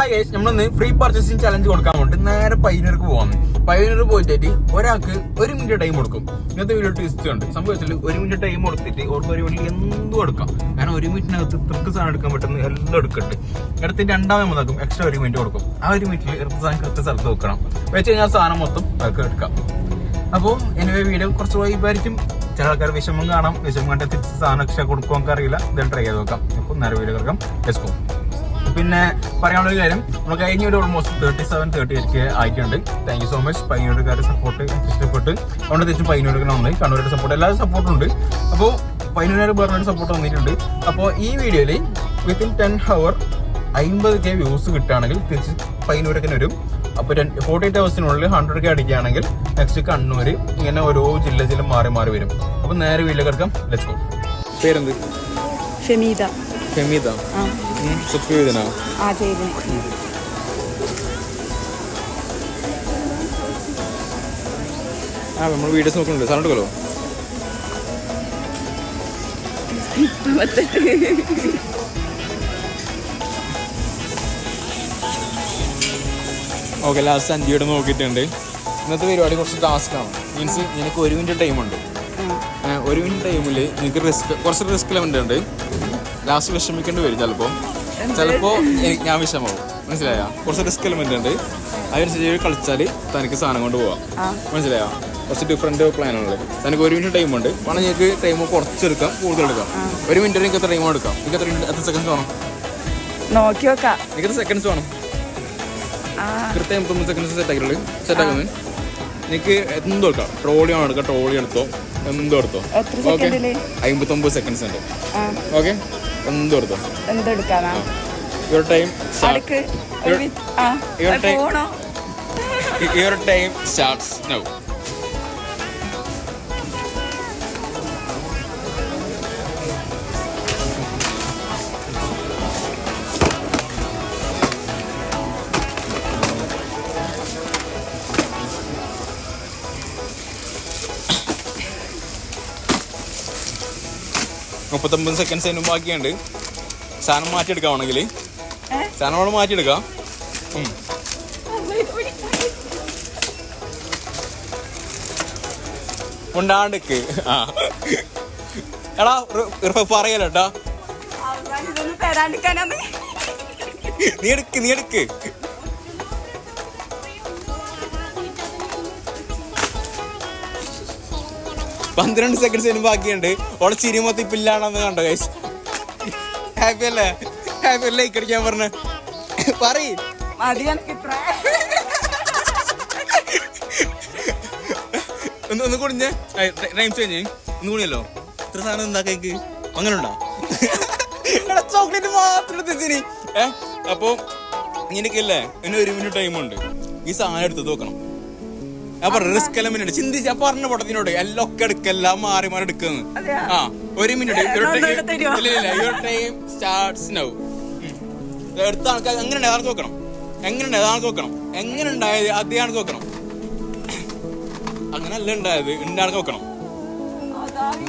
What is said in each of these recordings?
Hi guys നമ്മളിന്ന് free purchasing challenge കൊടുക്കാൻ വേണ്ടി നേരെ പയ്യന്നൂർക്ക് പോകാം പയ്യന്നൂർ പോയിട്ട് ഒരാൾക്ക് ഒരു മിനിറ്റ് ടൈം കൊടുക്കും. ഇന്നത്തെ വീഡിയോ ട്വിസ്റ്റ് ഉണ്ട്. സംഭവിച്ചാൽ ഒരു മിനിറ്റ് ടൈം കൊടുത്തിട്ട് ഓർക്ക് ഒരു മിനിറ്റ് എന്തും എടുക്കാം. കാരണം ഒരു മിനിറ്റിനകത്ത് തൃക്ക് സാധനം എടുക്കാൻ പറ്റുന്ന എല്ലാം എടുക്കട്ടെ. എടുത്തിട്ട് രണ്ടാമത് നോക്കും എക്സ്ട്രാ ഒരു മിനിറ്റ് കൊടുക്കും. ആ ഒരു മിനിറ്റിൽ എടുത്ത സാധനം കൃത്യ സ്ഥലത്ത് വെക്കണം. വെച്ച് കഴിഞ്ഞാൽ സാധനം മൊത്തം അതൊക്കെ എടുക്കാം. അപ്പോൾ എനിവേ വീഡിയോ കുറച്ച് വൈബായിരിക്കും. ചില ആൾക്കാർ വിഷമം കാണാം. വിഷമം കണ്ടെത്തി സാധനം എക്സ്ട്രാ കൊടുക്കുമെന്ന് അറിയില്ല. ഇതെല്ലാം ട്രൈ ചെയ്ത് നോക്കാം. അപ്പോൾ നേരെ വീഡിയോ കിടക്കാം ലെസ്കോ പിന്നെ പറയാനുള്ള ഒരു കാര്യം നമ്മൾ കഴിഞ്ഞ ഒരു almost thirty seven thirty eight ആയിട്ടുണ്ട്. താങ്ക് യു സോ മച്ച് പയ്യന്നൂരുകാരുടെ സപ്പോർട്ട് ഇഷ്ടപ്പെട്ട്. അതുകൊണ്ട് തിരിച്ചും പയ്യന്നൂർക്ക് വന്നത് കണ്ണൂരുടെ സപ്പോർട്ട് എല്ലാ സപ്പോർട്ടും ഉണ്ട്. അപ്പോൾ പയ്യന്നൂർ വേറൊരു സപ്പോർട്ട് വന്നിട്ടുണ്ട്. അപ്പോൾ ഈ വീഡിയോയിൽ വിത്തിൻ ടെൻ ഹവർ അമ്പത് കെ വ്യൂസ് കിട്ടുകയാണെങ്കിൽ തിരിച്ച് പയ്യന്നൂരൊക്കെ വരും. അപ്പോൾ ഫോർട്ടി എയ്റ്റ് ഹവേഴ്സിനുള്ളിൽ ഹൺഡ്രഡ് കെ അടിക്കുകയാണെങ്കിൽ നെക്സ്റ്റ് കണ്ണൂർ ഇങ്ങനെ ഓരോ ജില്ല ജില്ല മാറി മാറി വരും. അപ്പോൾ നേരെ വീട്ടിലേക്ക് കിടക്കാം. ലെറ്റ്സ് ഗോ പേരെന്ത്? ഫെമീദ. ഫെമീത സബ്സ്ക്രൈബ് ചെയ്തനാ ആ ചെയ്തിന് ആ നമ്മൾ വീഡിയോസ് നോക്കുന്നുണ്ട് സൗണ്ട് എടുക്കലോ ഓക്കെ ലാസ്റ്റ് അഞ്ചിയുടെ നോക്കിയിട്ടുണ്ട്. ഇന്നത്തെ പരിപാടി കുറച്ച് ടാസ്ക് ആണ്. മീൻസ് നിനക്ക് ഒരു മിനിറ്റ് ടൈമുണ്ട് ഒരു മിനിറ്റ് ടൈമിൽ നിനക്ക് റിസ്ക് കുറച്ച് റിസ്ക് ലെവന്റ് ഉണ്ട്. ലാസ്റ്റ് വിഷമിക്കേണ്ടി വരും ചിലപ്പോൾ ചിലപ്പോൾ എനിക്ക് ഞാൻ വിഷമാവും. മനസ്സിലായോ? കുറച്ച് റിസ്ക് എലമെന്റ് ഉണ്ട്. അതിനനുസരിച്ച് കളിച്ചാൽ തനിക്ക് സാധനം കൊണ്ട് പോവാം. മനസ്സിലായോ? കുറച്ച് ഡിഫറെന്റ് പ്ലാനുകൾ തനിക്ക് ഒരു മിനിറ്റ് ടൈം ഉണ്ട്. വേണം ഞങ്ങൾക്ക് ടൈം കുറച്ചെടുക്കാം കൂടുതൽ എടുക്കാം ഒരു മിനിറ്റ് എനിക്ക് എത്ര ടൈം എടുക്കാം. എനിക്ക് എത്ര മിനിറ്റ് എത്ര സെക്കൻഡ്സ് വേണം? നോക്കി നോക്കാം എനിക്ക് സെക്കൻഡ്സ് വേണം. കൃത്യം മുപ്പത്തൊന്ന് സെക്കൻഡ്സ് സെറ്റ് ആക്കിയുള്ളൂ സെറ്റ് ആക്കുന്നത് എനിക്ക് എന്തും എടുക്കാം? ട്രോളി എടുക്കാം ട്രോളി എടുത്തോ? എന്തും എടുത്തോ? ഓക്കെ അമ്പത്തൊമ്പത് സെക്കൻഡ്സ് ഉണ്ട്. Okay എന്തെടുക്കാനാ? Your time your time starts now മുപ്പത്തൊമ്പത് സെക്കൻഡ്സ് അതിന് ബാക്കിയുണ്ട് സാധനം മാറ്റിയെടുക്കാണെങ്കിൽ ഏ? സാധനം അവിടെ മാറ്റിയെടുക്കാം. ഉണ്ടാണ്ടിക്ക്. ആ. എടാ അവസാനം നീ എടുക്ക് നീ എടുക്ക്. പന്ത്രണ്ട് സെക്കൻഡ്സ് സിനിമ ബാക്കിയുണ്ട്. ഓളെ ചിരി മൊത്തം ഇപ്പൊ കണ്ടോ ഗൈസ് ഹാപ്പി അല്ലേ? ഹാപ്പി അല്ലേ? ഇക്കടിക്കാൻ പറഞ്ഞ. പറയ്. ഒന്ന് ഒന്ന് കുടിഞ്ഞ് ടൈം കഴിഞ്ഞ്. ഒന്ന് കുടിയല്ലോ ഇത്ര സാധനം എന്താ കേക്ക് അങ്ങനെ ഉണ്ടോ ചോക്ലേറ്റ് മാത്രം എടുത്തിനി ഏ അപ്പൊ ഇങ്ങനെയൊക്കെയല്ലേ ഇനി ഒരു മിനിറ്റ് ടൈം ഉണ്ട്. ഈ സാധനം എടുത്ത് നോക്കണം പറഞ്ഞു റിസ്ക് എലമെന്റ് ചിന്തിച്ച പറഞ്ഞ പടത്തിനോട് എല്ലാം ഒക്കെ എടുക്കെല്ലാം മാറി മാറി എടുക്കുന്നു? ആ ഒരു minute your time starts now എടുത്ത ആൾക്കാർ എങ്ങനെ നോക്കണം എങ്ങനെ ആൾക്ക് നോക്കണം എങ്ങനെ ഉണ്ടായത് അതാണ് നോക്കണം അങ്ങനെ അല്ല ഉണ്ടായത് ഉണ്ടാണ് നോക്കണം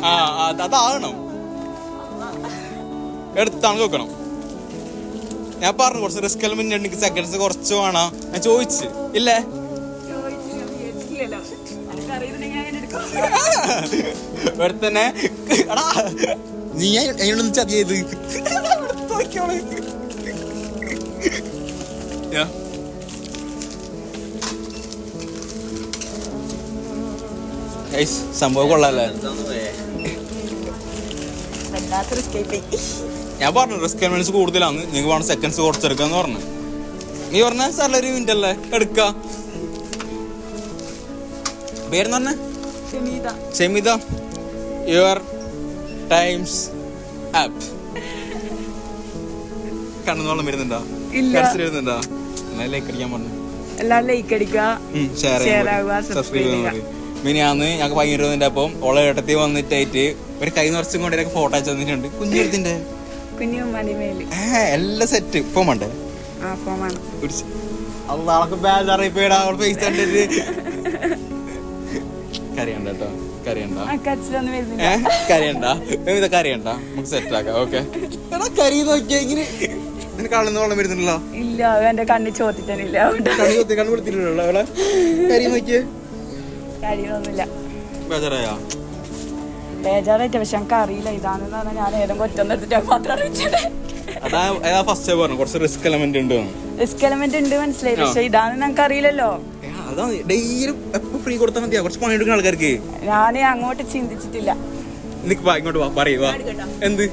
ആ അത് അതാകണം. എടുത്താണ് നോക്കണം ഞാൻ പറഞ്ഞു കുറച്ച് റിസ്ക് എനിക്ക് സെക്കൻഡ്സ് കുറച്ച് വേണം. ഞാൻ ചോദിച്ചു. ഇല്ലേ? ഒരുത്തന്നെ എടാ. നീ സംഭവം കൊള്ളാല്ലേ? ഞാൻ പറഞ്ഞു റിസ്ക് എലമെന്റ്സ് കൂടുതലാണ് നിങ്ങൾക്ക് വേണം സെക്കൻഡ്സ് കുറച്ചെടുക്കാന്ന് പറഞ്ഞു. നീ പറഞ്ഞ സാറിലൊരു ഒരു മിനിറ്റ് അല്ലേ? എടുക്ക. പേരെന്ന് പറഞ്ഞ? ഫെമീദ യുവർ ടൈംസ് ആപ്പ് കണ്ണുനോളം വരുന്നുണ്ടോ? വരുന്നുണ്ടോ? ലൈക്ക് അടിക്കാൻ പറഞ്ഞു. എല്ലാ ലൈക്ക് അടിക്കുക subscribe ചെയ്യുക. മിനിയാന്ന് ഞങ്ങൾക്ക് ഭയങ്കര ഇതിന്റെ അപ്പം ഓളെ ഏട്ടത്തി വന്നിട്ടായിട്ട് ഒരു കൈ നിറച്ചും കൊണ്ട് ഫോട്ടോ അയച്ചു തന്നിട്ടുണ്ട്. കുഞ്ഞിരുത്തിന്റെ എല്ലാം സെറ്റ് ഫോം ഉണ്ട്? അള്ളാൾക്ക് ബേജാറിപ്പോയിടാ അവൾ പൈസ കണ്ടിട്ട്. കരയണ്ട. ഏ കരയണ്ട. ഇത് കരയണ്ട. നമുക്ക് സെറ്റ് ആക്കാം. ഓക്കെ. എടാ കരി നോക്കിയാ ഇങ്ങനെ നിനക്ക് ആളെന്ന് വെള്ളം വരുന്നുണ്ടല്ലോ. ഇല്ല എന്റെ ചോദിച്ചിട്ടില്ല കണ്ണു കണ്ണു അവളെ കരി നോക്കിയേ. കാര്യമൊന്നുമില്ല ബേജാറായ? ബേജാറായിട്ട് പക്ഷെ ഞങ്ങൾക്ക് അറിയില്ല. ഇതാണെന്ന് പറഞ്ഞാൽ ഞാൻ ഏതെങ്കിലും ഒറ്റ എടുത്തിട്ട് മാത്രം അറിയിച്ചത്. അതാ അതാ ഫസ്റ്റ് പറഞ്ഞു കുറച്ച് റിസ്ക് എലമെന്റ് ഉണ്ട് റിസ്ക് എലമെന്റ് ഉണ്ട് മനസ്സിലായി. പക്ഷെ ഇതാണെന്ന് ഞങ്ങൾക്ക് അറിയില്ലല്ലോ ഡെയിലി ഫ്രീ കൊടുത്താൽ മതിയാ? കുറച്ച് പണി എടുക്കുന്ന ആൾക്കാർക്ക്. ഞാൻ അങ്ങോട്ട് ചിന്തിച്ചിട്ടില്ല. നിക്ക് വാ ഇങ്ങോട്ട് വാ പറയൂ വാ. എന്ത്?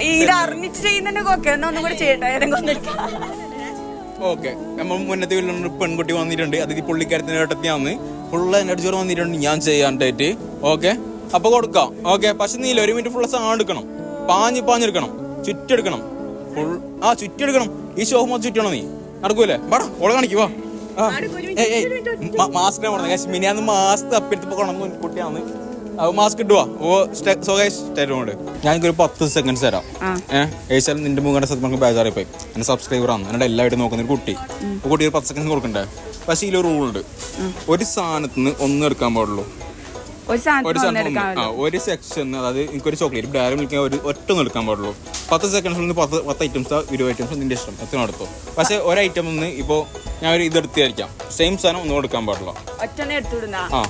ഇത് അറിഞ്ഞിട്ട് ചെയ്യുന്നുണ്ട് ഓക്കെ എന്നാ ഒന്നും കൂടി ചെയ്യട്ടെ ഓക്കെ. നമ്മൾ മുന്നത്തെ വീട്ടിൽ പെൺകുട്ടി വന്നിട്ടുണ്ട്. അത് ഈ പുള്ളിക്കാരത്തിന് ഏട്ടത്തിയാന്ന് ഫുള്ള് എന്നെ അടിച്ചോറ് വന്നിട്ടുണ്ട്. ഞാൻ ചെയ്യാണ്ടായിട്ട്. ഓക്കെ? അപ്പൊ കൊടുക്കാം. ഓക്കെ? പക്ഷെ നീല ഒരു മിനിറ്റ് ഫുള്ള് സാധനം എടുക്കണം. പാഞ്ഞ് പാഞ്ഞെടുക്കണം ചുറ്റെടുക്കണം. ഫുൾ ആ ചുറ്റെടുക്കണം. ഈ ഷോഹ് മൊത്തം ചുറ്റണം നീ. നടക്കൂലേ? വാടാ ഓളെ കാണിക്ക് വാ. ആ. ഏയ്, ഏയ്, മാ- മാസ്ക് മിനിയാന്ന് മാസ്ക് അപ്പിടുത്ത് പോകണം കുട്ടിയാന്ന് അത് മാസ്ക് ഇടുവാ. ഓ സ്വകാശ് തരുന്നുണ്ട് ഞാനൊരു പത്ത് സെക്കൻഡ്സ് തരാം. ഏഹ് ഏച്ചാലും നിന്റെ മുഖേണ്ട സത്യം ബേജാറായി പോയി എന്റെ സബ്സ്ക്രൈബർ ആണ്. എന്നോട് എല്ലാവരും നോക്കുന്ന ഒരു കുട്ടി. കുട്ടി ഒരു പത്ത് സെക്കൻഡ് കൊടുക്കണ്ടേ? പക്ഷേ ഇതിലൊരു റൂൾ ഉണ്ട് ഒരു സാധനത്തിന് ഒന്ന് എടുക്കാൻ പാടുള്ളൂ. ഒരു ഒരു ഒരു സെക്ഷൻ അതായത് എനിക്കൊരു ചോക്ലേറ്റ് ഡയറി മിൽക്ക് ഒരു ഒറ്റ ഒന്നും എടുക്കാൻ പാടുള്ളൂ. പത്ത് സെക്കൻഡ്സിൽ നിന്ന് പത്ത് പത്ത് ഐറ്റംസ് ഇരുപത് ഐറ്റംസ് നിന്റെ ഇഷ്ടം. എത്ര എടുത്തു പക്ഷേ ഒരു ഐറ്റം ഒന്ന് ഇപ്പോൾ ഞാൻ ഒരു ഇത് എടുത്തായിരിക്കാം സെയിം സാധനം ഒന്നും എടുക്കാൻ പാടില്ല. ആ.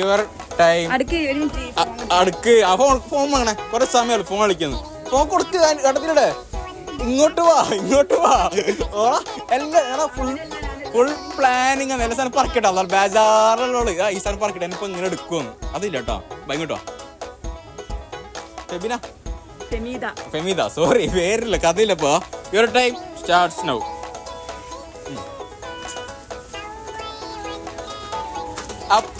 യുവർ ടൈം അടുക്ക് ആ ഫോൺ ഫോൺ വാങ്ങണേ കുറെ സമയം ഫോൺ കളിക്കുന്നു. ഫോൺ കൊടുക്ക് കടത്തിലിടെ ഇങ്ങോട്ട് വാ ഇങ്ങോട്ട് വാ. ഓ എല്ലാം ഫുൾ ഫുൾ പ്ലാനിങ് ആണ്. എല്ലാ സാധനം പറക്കട്ടെ. അതാ ബേജാറുള്ളൂ ഈ സാധനം പറക്കട്ടെ. ഇനിയിപ്പോ ഇങ്ങനെ എടുക്കുമെന്ന് അതില്ല കേട്ടോ. ഇങ്ങോട്ടോ ഫെബിന ഫെമീത ഫെമിത സോറി പേരില്ല കഥയില്ലപ്പോ your time starts now up.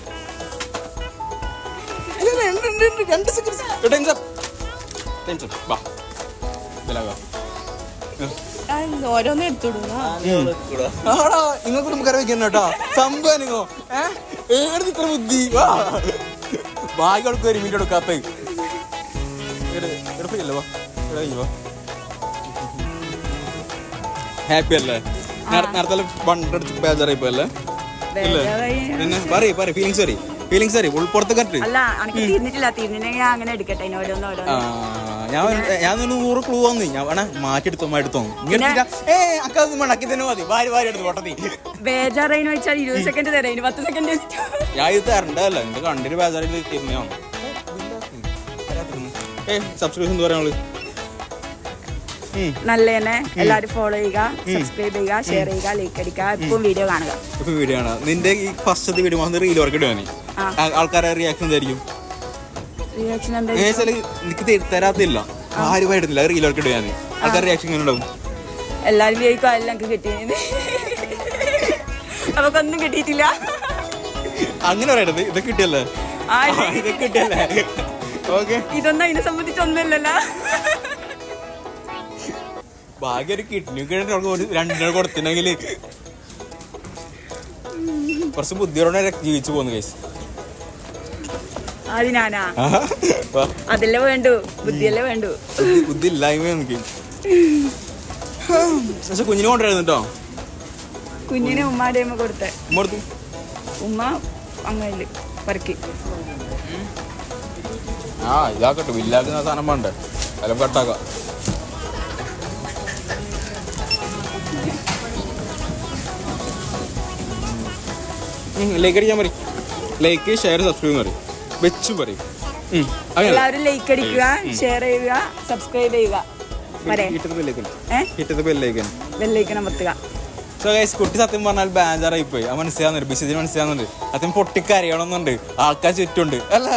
രണ്ട് time's up. Time's up. വാ. ഇതിലാ ഓരോന്ന് എടുത്തുവിടുന്ന ആടാ, നിങ്ങൾക്ക് നമുക്ക് അറിയിക്കണം കേട്ടോ. സംഭവം നിങ്ങോ ഏത് ഇത്ര ബുദ്ധി. വാ. ഭാഗ്യം കൊടുക്കും ഒരു മിനിറ്റ് കൊടുക്കാത്ത ഹാപ്പി അല്ലേ? നേരത്തെ പണ്ടടിച്ച് ബേജാറായി പോയല്ലേ ഇല്ലേ? ബേജാറായി. പിന്നെ പറയ് പറയ് ഫീലിങ്സ് പറയ്. ഫീലിങ്സ് പറയ്. ഉൾപ്പുറത്ത് അല്ല എനിക്ക് ഞാൻ അങ്ങനെ എടുക്കട്ടെ. ഇനി ഓരോന്ന് ഓരോന്ന്. ഞാൻ ഞാൻ നൂറ് ക്ലൂ വന്നു. ഞാൻ മാറ്റിയെടുത്തോ എടുത്തോ ഏ അക്ക മണക്കി തന്നെ മതി. ഭാര്യ ഭാര്യ എടുത്ത് പൊട്ടത്തി. ബേജാറായിന്ന് വെച്ചാൽ ഇരുപത് സെക്കൻഡ് തരാം. പത്ത് സെക്കൻഡ് ഞാൻ ഇത് തരണ്ടല്ല എന്റെ കണ്ടിട്ട് ബേജാറിട്ട് തിരിഞ്ഞോ ഏ സബ്സ്ക്രിപ്ഷൻ എന്താ പറയാ നല്ല തന്നെ എല്ലാവരും ഫോളോ ചെയ്യുക സബ്സ്ക്രൈബ് ചെയ്യുക ഷെയർ ചെയ്യുക ലൈക്ക് അടിക്കുക എപ്പോഴും വീഡിയോ കാണുക. ഇപ്പൊ വീഡിയോ ആണ് നിന്റെ ഈ ഫസ്റ്റ് വീഡിയോ വന്ന് റീൽ വർക്ക് ഇടുവാണ് ആൾക്കാരെ റിയാക്ഷൻ എന്തായിരിക്കും? റിയാക്ഷൻ എന്താ തരാത്തില്ല. ആരും ആയിരുന്നില്ല റീൽ വർക്ക് റിയാക്ഷൻ എങ്ങനെ ഉണ്ടാവും? എല്ലാരും വിചാരിക്കും അതെല്ലാം എനിക്ക് കിട്ടിയത് നമുക്കൊന്നും കിട്ടിയിട്ടില്ല. അങ്ങനെ പറയണത് ഇതൊക്കെ കിട്ടിയല്ലേ? ഇതൊക്കെ കിട്ടിയല്ലേ? ഓക്കെ ഇതൊന്നും അതിനെ സംബന്ധിച്ച് ഒന്നുമില്ലല്ലോ. ഭാഗ്യം ഒരു കിഡ്നി രണ്ടിനെ കൊടുത്തിട്ടുണ്ടെങ്കിൽ കുറച്ച് ബുദ്ധിയോടെ ജീവിച്ചു പോന്നു കേസ് അതല്ലേ വേണ്ടു? ബുദ്ധിയല്ലേ വേണ്ടു? ബുദ്ധി ഇല്ലായ്മ എനിക്ക്. പക്ഷെ കുഞ്ഞിനെ കൊണ്ടുവരുന്നു കേട്ടോ. കുഞ്ഞിനെ ഉമ്മാടെ അമ്മ കൊടുത്തെ. ഉമ്മടുത്തു ഉമ്മ അങ്ങയിൽ പറക്കി. ആ ഇതാക്കട്ടെ. വില്ലാക്കുന്ന സാധനം വേണ്ടേ? കട്ടാക്കാം. ലൈക്ക് അടിക്കാൻ പറയും. ലൈക്ക് ഷെയർ സബ്സ്ക്രൈബ് പറയും. വെച്ചു പറയും. എല്ലാവരും ലൈക്ക് അടിക്കുക ഷെയർ ചെയ്യുക സബ്സ്ക്രൈബ് ചെയ്യുക. സോ ഗൈസ് കുട്ടി സത്യം പറഞ്ഞാൽ ബാഞ്ചാറായി പോയി അത് മനസ്സിലാവുന്നുണ്ട് ബിസിന് മനസ്സിലാവുന്നുണ്ട്. സത്യം പൊട്ടിക്കരയണമെന്നുണ്ട്. ആൾക്കാർ ചുറ്റുണ്ട് അല്ല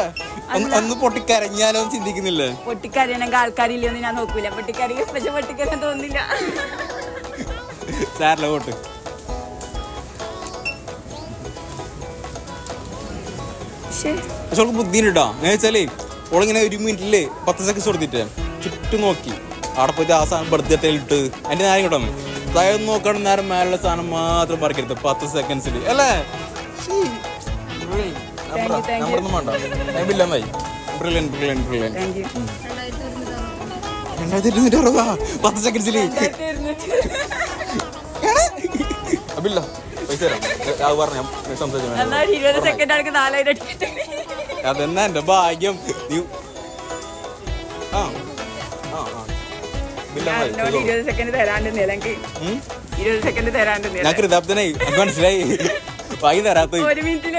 ഒന്ന് പൊട്ടിക്കരഞ്ഞാലോ ചിന്തിക്കുന്നില്ല? പൊട്ടിക്കരയണമെങ്കിൽ ആൾക്കാരില്ലെന്ന് ഞാൻ നോക്കൂല. പൊട്ടിക്കരയും പക്ഷെ പൊട്ടിക്കരയാൻ തോന്നില്ല സാറില്ല വോട്ട് പക്ഷെ അവൾക്ക് ബുദ്ധിയുണ്ട് കേട്ടോ. എന്ന് വെച്ചാലേ ഓളിങ്ങനെ ഒരു മിനിറ്റിൽ പത്ത് സെക്കൻഡ്സ് കൊടുത്തിട്ട് ചുറ്റും നോക്കി. അവിടെ പോയിട്ട് ആ സാധനം ബർത്ത്ഡേ ഇട്ട് അതിന്റെ നേരം കിട്ടുന്നു അതായത് നോക്കണം നേരം മേലുള്ള സാധനം മാത്രം പറക്കരുത്. പത്ത് സെക്കൻഡ്സിൽ അല്ലേ. നമ്പറൊന്നും വേണ്ട. ബ്രില്യൻ ബ്രില്യൻ ബ്രില്യൻ രണ്ടായിരത്തി ഇരുന്നൂറ്റി അറുപതാ? പത്ത് സെക്കൻഡ്സിൽ അപ്പില്ല പൈസ തരാം. അത് പറഞ്ഞ സംസാരിച്ചു. എന്നാൽ ഇരുപത് സെക്കൻഡ് ആണെങ്കിൽ നാലായിരം അടിക്കട്ടെ അതെന്നാ എന്റെ ഭാഗ്യം. നീ ആ ആ ആ. ബില്ല് ഞാൻ എന്നോട് ഇരുപത് സെക്കൻഡ് തരാണ്ട് അല്ലെങ്കിൽ ഇരുപത് സെക്കൻഡ് തരാണ്ട് ഞാൻ കൃതാപ്തനായി. എനിക്ക് മനസ്സിലായി. വായി തരാത്ത ഒരു മിനിറ്റിൽ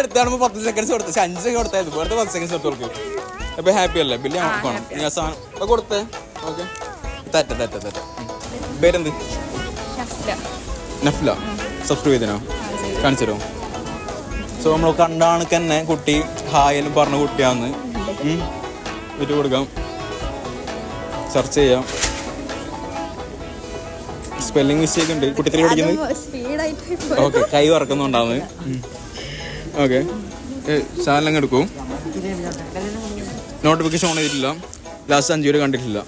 എടുത്താണോ പത്ത് സെക്കൻഡ്സ് കൊടുത്തു. പക്ഷെ അഞ്ച് കൊടുത്തായിരുന്നു വെറുതെ പത്ത് സെക്കൻഡ്സ് എടുത്ത് കൊടുക്കും. അപ്പൊ ഹാപ്പി അല്ലേ? ബില്ല് ഞാൻ സാധനം കൊടുത്തേ. ഓക്കെ. തെറ്റ തെറ്റ തെറ്റ പേരെന്ത്? നഫ്ല. സബ്സ്ക്രൈബ് ചെയ്തിനോ? കാണിച്ചു സോ നമ്മൾ കണ്ടാണ് തന്നെ കുട്ടി ഹായ് എന്ന് പറഞ്ഞ കുട്ടിയാന്ന്. വിറ്റ് കൊടുക്കാം. സെർച്ച് ചെയ്യാം. സ്പെല്ലിംഗ് മിസ്റ്റേക്ക് ഉണ്ട്. കുട്ടി എത്ര പഠിക്കുന്നത് ഓക്കെ കൈ വറക്കുന്നുണ്ടാവുന്നത് ഓക്കെ ചാനലങ്ങ് എടുക്കൂ. നോട്ടിഫിക്കേഷൻ ഓൺ ചെയ്തിട്ടില്ല. ലാസ്റ്റ് അഞ്ച് വരെ കണ്ടിട്ടില്ല.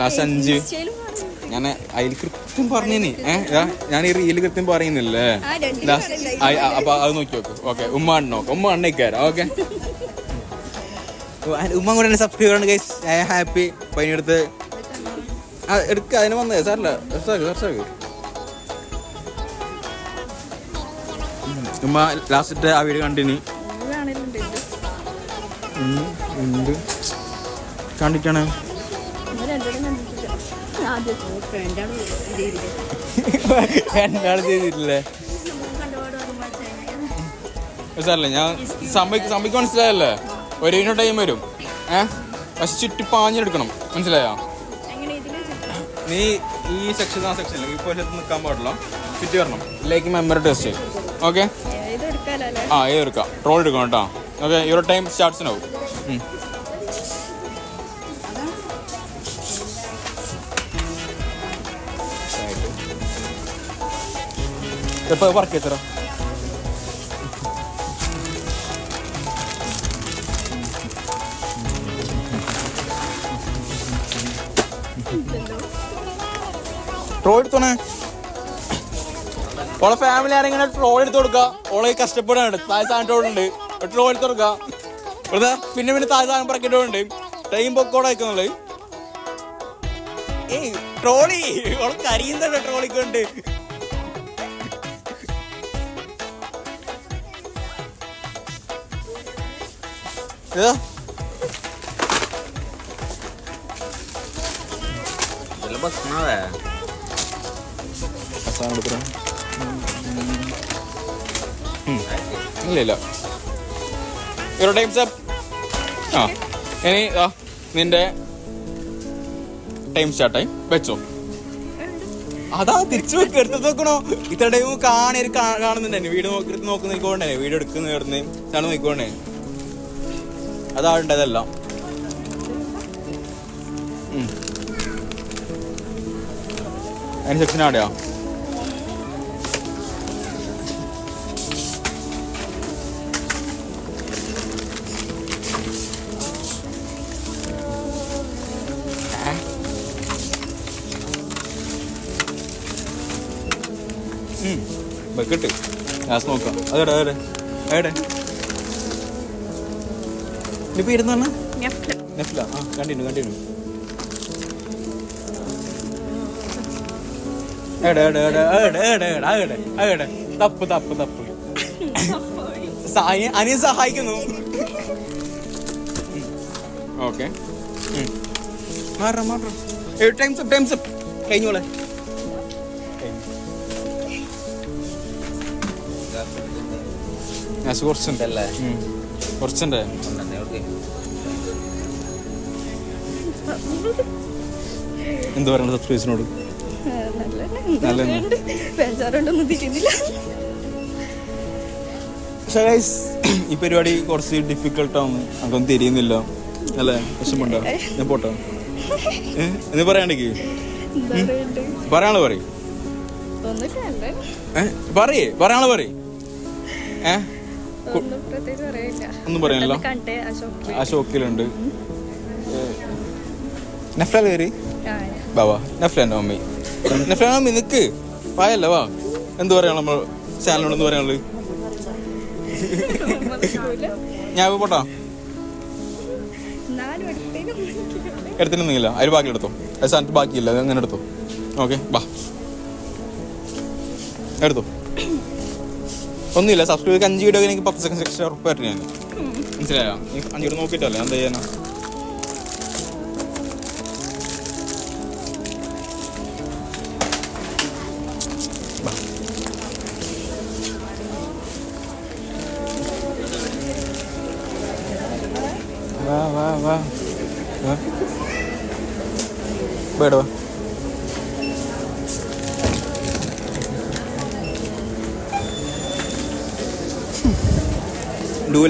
ലാസ്റ്റ് അഞ്ച്. ഞാൻ അതിൽ കൃത്യം പറഞ്ഞേനെ. ഏഹ് ഞാൻ ഈ റീൽ കൃത്യം പറയുന്നില്ലേ? അപ്പൊ അത് നോക്കി നോക്ക്. ഓക്കെ ഉമ്മ നോക്ക നോക്കാം. ഉമ്മ അണ്ണയ്ക്കാരാ ഓക്കെ. ഉമ്മ കൂടെ സബ്സ്ക്രൈബ് ആണ് ഗൈസ് ഹാപ്പി. പനിയെടുത്ത് ആ എടുക്ക അതിന് വന്നേ. സാറല്ല സാർക്ക് സാർക്ക് ഉമ്മ ലാസ്റ്റ് ആ വീട് കണ്ടിനി. കണ്ടിട്ടാണ്. രണ്ടാൾ ചെയ്തിട്ടില്ലേ? സാറല്ലേ ഞാൻ സമ്മതിക്ക് സമ്മതിക്ക് മനസ്സിലായല്ലേ? ഒരു ടൈം വരും. ഏ? പക്ഷെ ചുറ്റി പാഞ്ഞെടുക്കണം. മനസ്സിലായോ? നീ ഈ സെക്ഷൻ ആ സെക്ഷൻ ഈ പോലത്ത് നിൽക്കാൻ പാടില്ല. ചുറ്റി വരണം. ലൈക്ക് മെമ്മറി ടെസ്റ്റ് ഓക്കെ ആ ഏതെടുക്കാം ട്രോൾ എടുക്കണം കേട്ടോ. ഓക്കെ യുവർ ടൈം സ്റ്റാർട്ട്സ് ആവും എപ്പോൾ വർക്ക് എത്ര ട്രോൾ എടുത്തോണേ? ഓളെ ഫാമിലി ആരെങ്കിലും ട്രോൾ എടുത്ത് കൊടുക്കുക ഓളെ കഷ്ടപ്പെടാണ് താഴെ സാധനത്തോടുണ്ട് ട്രോൾ എടുത്ത് കൊടുക്കുക വെറുതെ പിന്നെ പിന്നെ താഴെ സാധനം പറക്കിട്ടുണ്ട് ടൈം പൊക്കോടെ അയക്കുന്നുള്ളത് ഏയ് ട്രോളി ഓളെ കരിയുന്നുണ്ട് ട്രോളിക്കൊണ്ട് ഏതാ സാധനം എടുക്കണം ഇല്ല ഇല്ല. ഒരു ടൈംസ് അപ്പ് ആ ഇനി ആ നിന്റെ ടൈം സ്റ്റാർട്ട് ആയി. വെച്ചോ. അതാ തിരിച്ചു വെക്ക് എടുത്ത് നോക്കണോ? ഇത്ര ടൈം കാണി കാണുന്നുണ്ടെ വീട് നോക്കി നോക്കുന്ന നോക്കോണ്ടേ വീട് എടുക്കുന്ന ഇവിടുന്ന് സാധനം നോക്കോണ്ടേ അതാണ്ടതല്ല അതിന് സെക്ഷൻ ആടെയാ? ബക്കറ്റ്. ഗ്യാസ് നോക്കാം. അതെടാ അതെ എവിടെ ഇപ്പൊ ഇരുന്നാണ്? കണ്ടിന്യൂ കണ്ടിന്യൂ തപ്പ് തപ്പ് തപ്പ്. സഹായിക്കുന്നു. ഓക്കെ. ടൈംസ് ടൈംസ് കഴിഞ്ഞോളെ. കുറച്ചുണ്ടല്ലേ കുറച്ചുണ്ടായിരുന്നു എന്ത് പറയണത് സബ്സ്ക്രൈബേഴ്സിനോട് നല്ല ബേജാറുണ്ടൊന്നും തിരിയുന്നില്ല പക്ഷേ guys, ഈ പരിപാടി കുറച്ച് ഡിഫിക്കൽട്ടാവും അതൊന്നും തിരിയുന്നില്ല. അല്ലേ? വിഷമുണ്ടോ ഞാൻ പോട്ടോ. എന്ന് പറയാണ്ടെങ്കിൽ പറയാൾ പറയും. പറയേ. പറയാൾ പറയും. ഏ? ഒന്നും പറയാനല്ലോ അശോക്കിലുണ്ട് നഫ്ലാൽ കയറി ബാവാ നഫ്ലാന്റെ മമ്മി നഫ്ലാന്റെ മമ്മി നിക്ക്. പായല്ല വാ. എന്ത് പറയണം നമ്മൾ ചാനലിനോട് എന്ത് പറയാനുള്ളത്? ഞാൻ പോട്ടാ. എടുത്തിട്ടൊന്നുമില്ല അതിൽ ബാക്കി എടുത്തോ. അത് സ്ഥാനത്ത് ബാക്കിയില്ല. അത് അങ്ങനെ എടുത്തോ. ഓക്കെ ബാ. എടുത്തോ. ഒന്നുമില്ല. സബ്സ്ക്രൈബ് അഞ്ച് വീഡിയോ എനിക്ക് പത്ത് സെക്കൻഡ് എക്സ്ട്രാ ഉറപ്പ് ഞാൻ. മനസ്സിലായോ? അഞ്ച് വീഡിയോ നോക്കിയിട്ടല്ലേ? എന്താ ചെയ്യാനാ?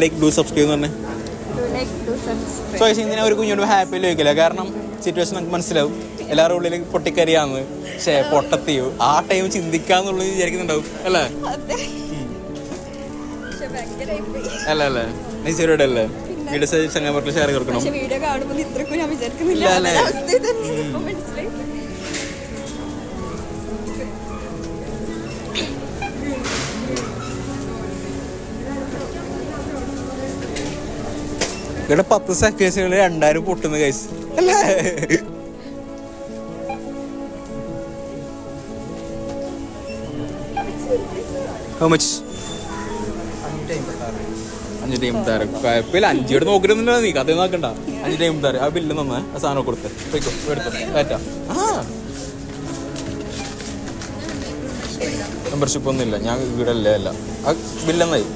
ലൈക്ക് ഡു സബ്സ്ക്രൈബ് എന്ന് പറഞ്ഞാൽ സോ ഇതിനെ ഒരു കുഞ്ഞോട് ഹാപ്പി ചോദിക്കില്ല. കാരണം സിറ്റുവേഷൻ നമുക്ക് മനസ്സിലാവും. എല്ലാവരുടെ ഉള്ളിൽ പൊട്ടിക്കരിയാന്ന് പക്ഷേ പൊട്ടത്തിയോ. ആ ടൈം ചിന്തിക്കാന്നുള്ളത് വിചാരിക്കുന്നുണ്ടാവും. അല്ലേ? അല്ല അല്ലേ? നൈസീരോടെ അല്ലേ? വീഡിയോ ചങ്ങാപുറത്തിൽ ഷെയർ കൊടുക്കണം. വീഡിയോ കാണുമ്പോൾ ഇത്രക്കും ഞാൻ വിചാരിക്കുന്നില്ല. ഇവിടെ പത്ത് സെക്കേഴ്സുകൾ രണ്ടായിരം പൊട്ടുന്ന കൈസ് അല്ലേ? ഹൗ മച്ച് അഞ്ച് ടൈം തരാം കുഴപ്പമില്ല. അഞ്ചിയോട് നോക്കിയിരുന്നില്ല നീ. കഥ നോക്കണ്ട. അഞ്ച് ടൈം തരാം ആ ബില്ല് നന്നാ ആ സാധനം കൊടുത്ത്. പോയിക്കോ എടുത്തോ. ആ. മെമ്പർഷിപ്പ് ഒന്നും ഇല്ല ഞാൻ അല്ല ആ ബില്ലെന്നായി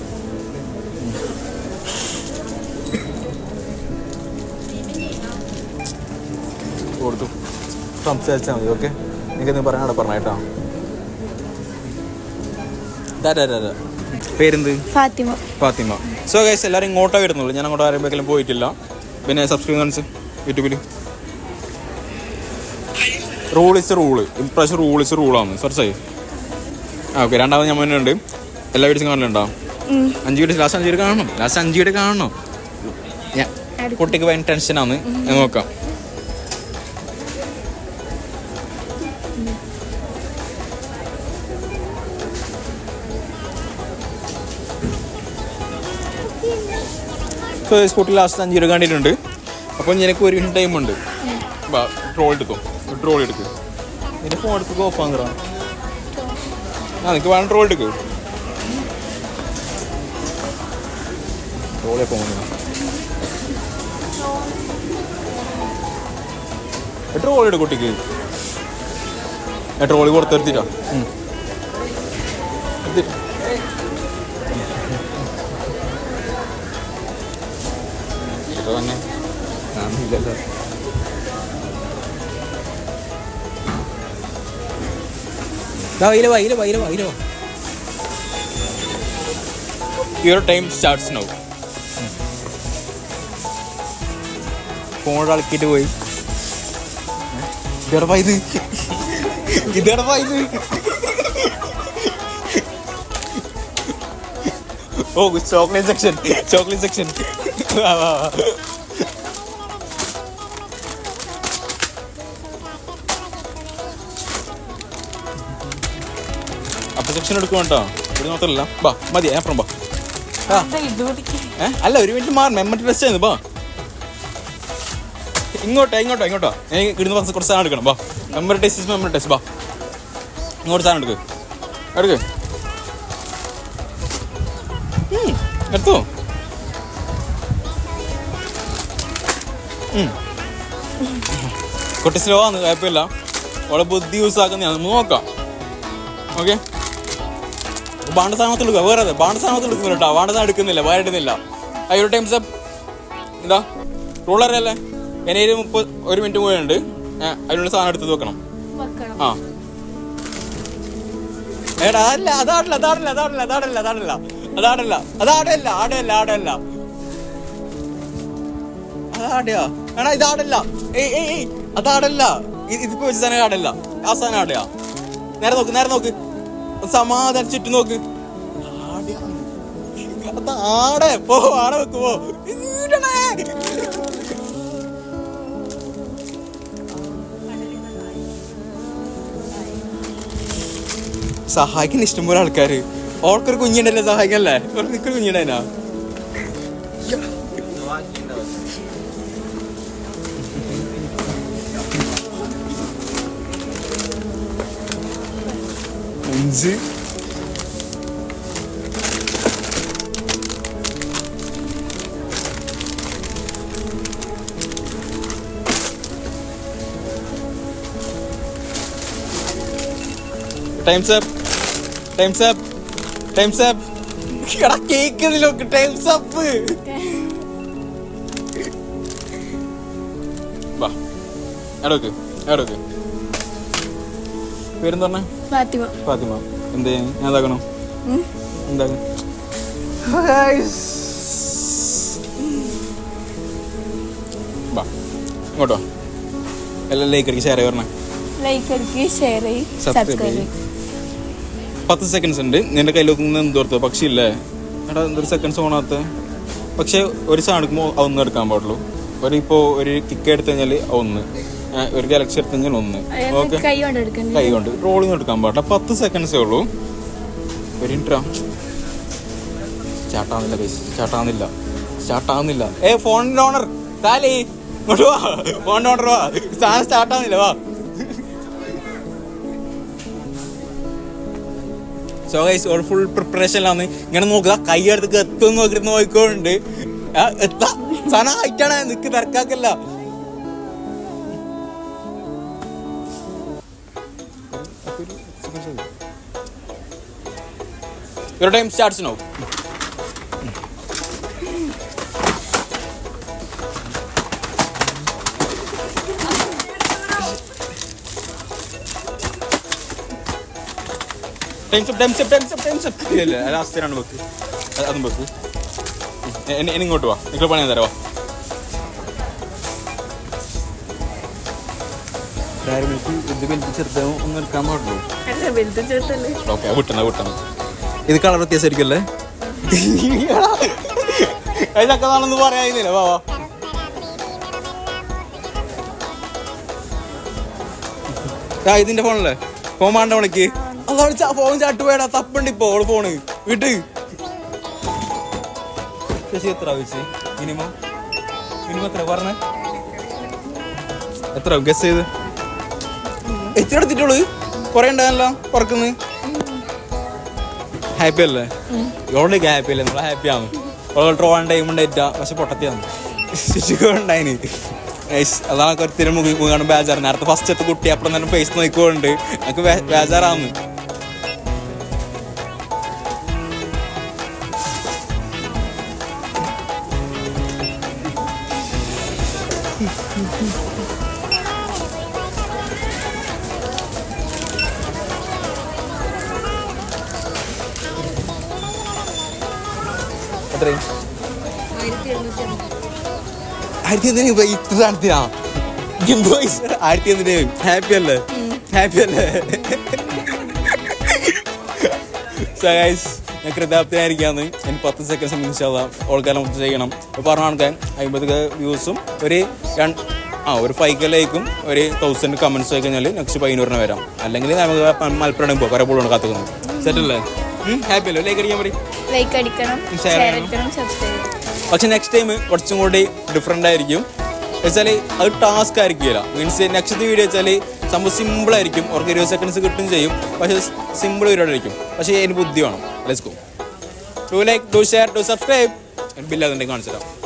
സംസാരിച്ചാൽ മതി ഓക്കെ നിങ്ങൾക്ക് എന്തെങ്കിലും പറഞ്ഞ കേട്ടോ. പേരെന്ത്? ഫാത്തിമ. ഫാത്തിമ. സോ ഗൈസ് എല്ലാവരും ഇങ്ങോട്ടേ വരുന്നുള്ളൂ. ഞാൻ അങ്ങോട്ട് ആരെങ്കിലും പോയിട്ടില്ല. പിന്നെ സബ്സ്ക്രൈബ് കാണിച്ച് യൂട്യൂബിൽ റൂൾ ഇസ് റൂൾ ഇപ്രാവശ്യം റൂൾ ഇസ് റൂളാണ് സെർച്ച് ആയി ആ ഓക്കെ രണ്ടാമത് ഞാൻ മുന്നേ ഉണ്ട്. എല്ലാ വീഡിയോസും കാണലുണ്ടോ അഞ്ച് വീഡിയോസ് ലാസ്റ്റ് അഞ്ച് വീഡിയോ കാണണം ലാസ്റ്റ് അഞ്ച് വീഡിയോ കാണണം കുട്ടിക്ക് ഭയങ്കര ടെൻഷനാണ് നോക്കാം. സോ സ്പോട്ടിൽ ലാസ്റ്റ് അഞ്ച് രൂപ കണ്ടിട്ടുണ്ട്. അപ്പോൾ നിനക്ക് ഒരു ടൈം ഉണ്ട്. ട്രോൾ എടുക്കും. ട്രോൾ എടുക്ക്. നിന്റെ ഫോൺ എടുക്കുക ഓഫ് ആകുക ആ നിനക്ക് വേണം ട്രോൾ എടുക്ക്. ട്രോളെ പോകുന്നു ട്രോൾ എടുക്കും കുട്ടിക്ക്. ട്രോളി കൊടുത്തെടുത്തിട്ടാ. തന്നെ വൈല your time starts now phone അളക്കിയിട്ട് പോയി. ഇതേടെ ഇതേടെ പോയത് ഓ ചോക്ലേറ്റ് സെക്ഷൻ ചോക്ലേറ്റ് സെക്ഷൻ വാ വാ വാ. അപ്പൊ സെക്ഷൻ എടുക്കും കേട്ടോ? ഇവിടെ മാത്രമല്ല ബാ മതി അപ്പുറം ബാ. അല്ല ഒരു മിനിറ്റ് മാറണം. മെമ്മറി ഡ്രസ് ചെയ്യുന്നു ബാ. ഇങ്ങോട്ടോ ഇങ്ങോട്ടോ ഇങ്ങോട്ടോ. ഞാൻ ഇവിടുന്ന് പറഞ്ഞ കുറച്ച് സാധനം എടുക്കണം. ബാ മെമ്മറി ടെസ്റ്റ് മെമ്മറി ടെസ്റ്റ് ബാ ഇങ്ങോട്ട് സാധനം എടുക്ക്. എടുക്ക്. എടുത്തു. കുട്ടി സ്ലോ ആണ് കുഴപ്പമില്ല. അവളെ ബുദ്ധി യൂസ് ആക്കുന്നതാണ് നോക്കാം. ഓക്കെ ബാണ്ട സാധനത്തിൽ എടുക്കുക വേറെ അതെ ബാണ്ട സാധനത്തിൽ എടുക്കുന്നില്ല കേട്ടോ. ബാണ്ട സാധനം എടുക്കുന്നില്ല. വേറെ ഇടുന്നില്ല ആ ഒരു ടൈംസ് എന്താ? റൂളർ ഒരു മുപ്പത് ഒരു മിനിറ്റ് കൂടെ ഉണ്ട്. അതിനുള്ള സാധനം എടുത്ത് വെക്കണം. ആ. എടാ അല്ല അതാടില്ല അതാടില്ല അതാടില്ല അതാടില്ല അതാടില്ല അതാടില്ല അതാടല്ല ആടല്ല ആടല്ല. അതാടിയാ? എടാ ഇതാടല്ല. ഏയ് ഏയ് ഏയ് അതാടല്ല. ഇത് ഇതിപ്പോ വെച്ച സാധനം ആടല്ല. ആ സാധനം ആടയാ. നേരെ നോക്ക് നേരെ നോക്ക്. സമാധാനം ചുറ്റും നോക്ക്. ആടെ പോ ആടെ വെക്കുമോ പോ. സഹായിക്കാൻ ഇഷ്ടംപോലെ ആൾക്കാർ ഓൾക്കൊരു കുഞ്ഞുണ്ടല്ലേ സഹായിക്കല്ലേ ഒരു നിക്കൊരു കുഞ്ഞുണ്ടായിനാ? അഞ്ച്. Time's up time's up time's up എടാ കേക്ക് നോക്ക്. ടൈംസ് അപ്പ് വാ. എടോക്ക് എവിടെയൊക്കെ പേരെന്താ പറഞ്ഞ? ഫാത്തിമ. ഫാത്തിമ. എന്ത് ഞാൻ എന്താക്കണം? എന്താക്കണം? വാ. ഇങ്ങോട്ടോ. എല്ലാം ലൈക്ക് അടിക്ക് ഷെയർ ചെയ്യണേ ലൈക്ക് അടിക്ക് ഷെയർ ചെയ്യ് സബ്സ്ക്രൈബ് ചെയ്യ്. പത്ത് സെക്കൻഡ്സ് ഉണ്ട്. നിന്റെ കയ്യിലൊന്നും എന്തോർത്തോ പക്ഷേ ഇല്ലേ എടാ എന്തൊരു സെക്കൻഡ്സ് ഓണാത്ത പക്ഷെ ഒരു സാധനം എടുക്കുമ്പോൾ അതൊന്നും എടുക്കാൻ പാടുള്ളൂ. ഒരു ഇപ്പോൾ ഒരു കിക്ക് എടുത്തു കഴിഞ്ഞാൽ ഒന്ന്. ഒരു ഗാലക്സി എടുത്തു കഴിഞ്ഞാൽ ഒന്ന്. ഓക്കെ കൈ കൊണ്ട് റോളിങ് എടുക്കാൻ പാടില്ല. പത്ത് സെക്കൻഡ്സേ ഉള്ളൂ. ഒരു ഇൻട്രാ ചാട്ടാന്നില്ല ചാട്ടാന്നില്ല. ചാട്ടാന്നില്ല. സ്റ്റാർട്ടാവുന്നില്ല ഏ ഫോണിന്റെ ഓണർ താലേ ഇങ്ങോട്ട് വാ. ഫോണിന്റെ ഓണർ വാ. സാധനം സ്റ്റാർട്ടാവുന്നില്ല വാ. സോ ഗൈസ് ഓൾ ഫുൾ പ്രിപ്പറേഷനിലാണ് ഇങ്ങനെ നോക്കുക കൈ എടുത്ത് എത്തും നോക്കിട്ട് നോക്കിക്കോണ്ട്. എത്താ. ആയിട്ടാണ് നിക്ക് തിരക്കാക്കല്ല. Your time starts. ഇല്ല, വെക്ക്. അത് വെക്ക്. എന്നെ- ഇങ്ങോട്ട് വാ. നിങ്ങൾ പണി തരാം വാ. ഇത് കളർ വ്യത്യാസമായിരിക്കല്ലേ പറയാനില്ല. ഇതിന്റെ ഫോണല്ലേ? ഫോൺ വേണ്ട വിളിക്ക്. അതാണ് ഫോൺ ചാട്ട് പോയടാ തപ്പുണ്ട് ഇപ്പോ ഓൾ ഫോണ് വിട്ട് ശശി എത്ര ആവശ്യം മിനിമം? മിനിമം എത്ര? എത്ര ഗസ് ചെയ്ത്. എത്ര എടുത്തിട്ടുള്ളൂ? കൊറേ പുറക്കുന്ന്. ഹാപ്പി അല്ലേ? ഹാപ്പി അല്ലേ? നമ്മളെ ഹാപ്പി ആണ്. ഓളെ ട്രോളാൻ ടൈം ഉണ്ടായിട്ട പക്ഷെ പൊട്ടത്തിയാണ്. ശിശുക്കുണ്ടായിന് അതാണ് ഒരു മുഖി കാണും ബേജാറ്. നേരത്തെ ഫസ്റ്റ് എത്ത കുട്ടി അപ്പുറം തന്നെ ഫേസ് നോക്കുന്നുണ്ട് എനിക്ക് ബേജാറാന്ന് ആയിരത്തി എന്തിനാ ഇപ്പൊ ഇത്ര നടത്തിയാ? ആയിരത്തി എന്തിനാ ഹാപ്പി അല്ലേ? ഹാപ്പി അല്ലേ? സഹായിസ് ഞാൻ കൃതാപ്തനായിരിക്കാന്ന് എനിക്ക് പത്ത് സെക്കൻഡ് സംബന്ധിച്ചാൽ ഓൾക്കാരെ മുത്ത് ചെയ്യണം. പറഞ്ഞ ആൾക്കാൻ അമ്പത് വ്യൂസും ഒരു രണ്ട് ആ ഒരു ഫൈവ് ലൈക്കും ഒരു തൗസൻഡ് കമൻസ് ആയി കഴിഞ്ഞാൽ നെക്സ്റ്റ് പതിനൂറിന് വരാം. അല്ലെങ്കിൽ നമുക്ക് മലപ്പുറം പോകും പോളാണ് കാത്തുക്കുന്നത്. സെറ്റ് അല്ലേ? ഹാപ്പി അല്ലേ? ലൈക്ക് അടിക്കാൻ പറയും. ലൈക്ക് അടിക്കണം ഷെയർ ചെയ്യണം. അടിക്കണം. സബ്സ്ക്രൈബ് പക്ഷെ നെക്സ്റ്റ് ടൈം കുറച്ചും കൂടി ഡിഫറെന്റ് ആയിരിക്കും. വെച്ചാൽ അത് ടാസ്ക് ആയിരിക്കില്ല മീൻസ് നെക്സ്റ്റ് വീഡിയോ വെച്ചാൽ സംഭവം സിമ്പിൾ ആയിരിക്കും. അവർക്ക് ഇരുപത് സെക്കൻഡ്സ് കിട്ടും ചെയ്യും. പക്ഷേ സിമ്പിൾ പരിപാടി ആയിരിക്കും. പക്ഷേ എനിക്ക് ബുദ്ധി വേണം. Let's go to like to share to subscribe ബില്ലാതെ കാണിച്ചു തരാം.